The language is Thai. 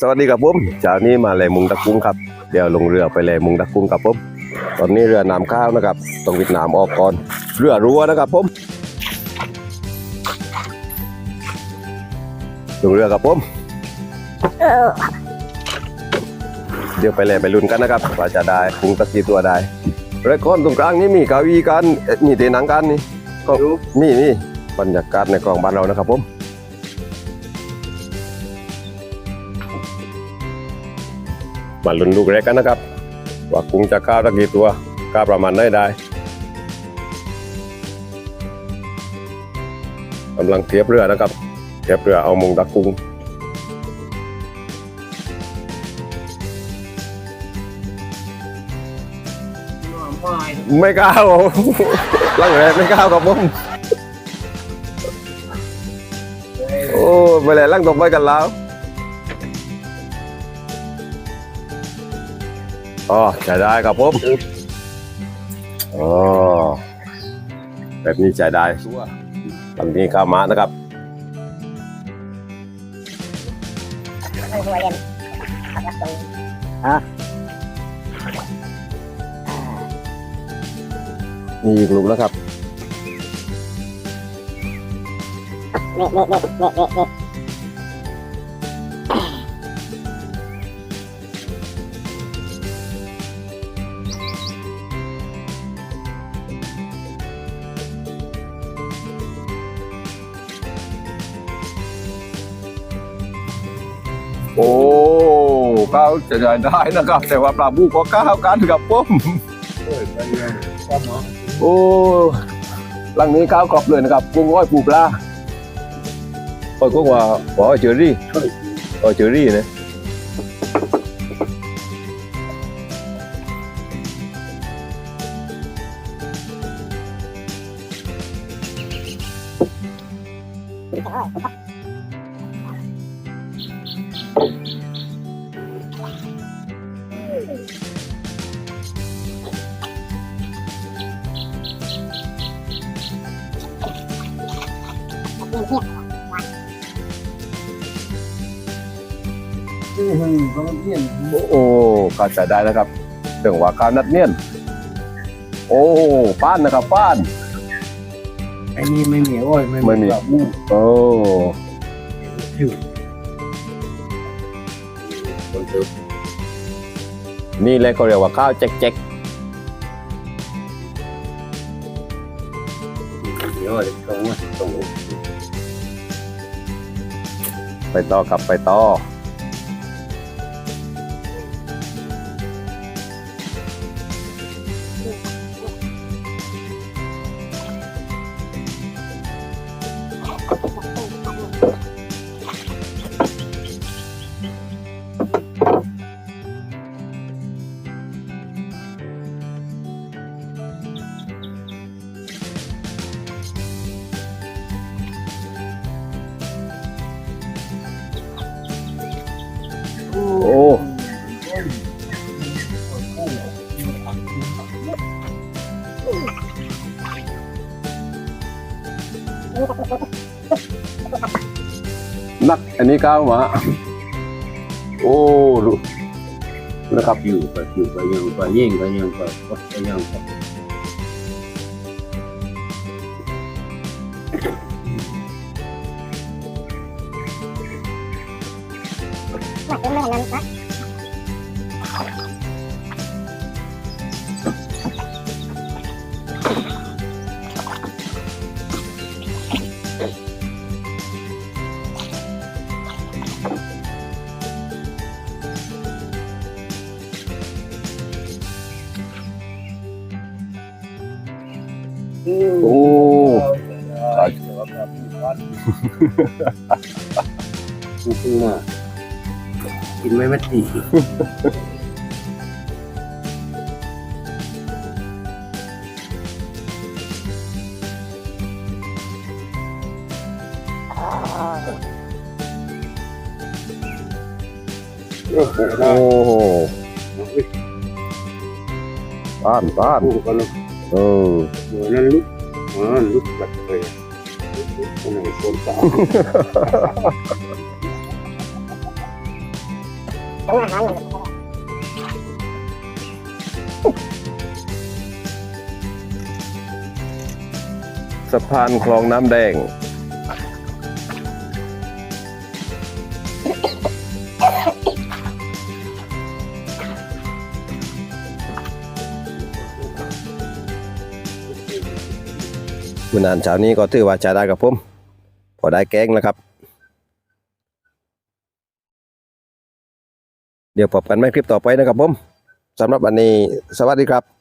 สวัสดีครับผมเช้านี้มาแหลมุงตะกุ้งครับ เดี๋ยวลงเรือไปแหลมุงตะกุ้งครับผมตอนนี้เรือน้ำข้าวนะครับต้องวิดน้ำออกก่อน เรือรั้วนะครับผมลงเรือครับผมเดี๋ยวไปแหลไปลุ้นกันนะครับว่าจะได้กุ้งตะกี้ตัวได้รายก้อนตรงกลางนี่มีเก้าอี้กันเอ๊ะมีเตียงหนังกันนี่ก็มีนี่บรรยากาศในกองบ้านเรานะครับผม มาลุ้นลูกแรกกันนะครับ ว่ากุ้งจะก้าวตะกี่ตัวก้าวประมาณไหนได้กำลังเทียบเรือนะครับ เทียบเรือเอามงตะกุ้งไม่ก้าวลังแรกไม่ก้าวครับผมโอ้ไปแล้วลังต่อไปกันแล้ว อ๋อใช้ได้ครับผมอ๋อแบบนี้ใช้ได้ลำนี้ข้าวมานะครับไม่หัวเรียนขับรถตรงนี่อีกลูกแล้วครับเน่เน่เน่เน่เน่ โอ้ก้าวจะได้ได้นะครับ แต่ว่าปลาบูก็ก้าวกันครับผมโอ้หลังนี้ก้าวกรอบเลยนะครับกุ้งอ้อยปูปลาโอ้ยกุ้งว่าว่าอ้อยเจอรี่อ้อยเจอรี่นะ เที่ยงโอ้ก้าวจะได้นะครับถึงว่าก้าวนัดเนียน โอ้ป้านนะครับป้าน ไอ้นี่ไม่มีอ้อยไม่ไม่มี แบบมูโอ้อยู่นี่เลยเขาเรียกว่าข้าวแจ๊กแจ๊กเดี๋ยวตรงว่ ต่อกลับไปต่อ โอ้นักอันนี้ก้าวมา โอ้ดูนะครับอยู่ไปอยู่ไปยังไปยิ่งไปยังไปกดไปยังไป ไม่เห็นนั้นนะโอ้กูขึ้นมา กินไม่มัดดีโอ้โหบ้านบ้านกูก็เลยเออหัวนั้นลุกอ๋อลุกแบบเลยคนไหนคนสาว ต้องอาหารหนึ่งสะพานคลองน้ำแดง คุณอ่านเช้านี้ก็ถือว่าจะได้กับผม พอได้แกงแล้วครับ เดี๋ยวพบกันใหม่คลิปต่อไปนะครับผมสำหรับวันนี้สวัสดีครับ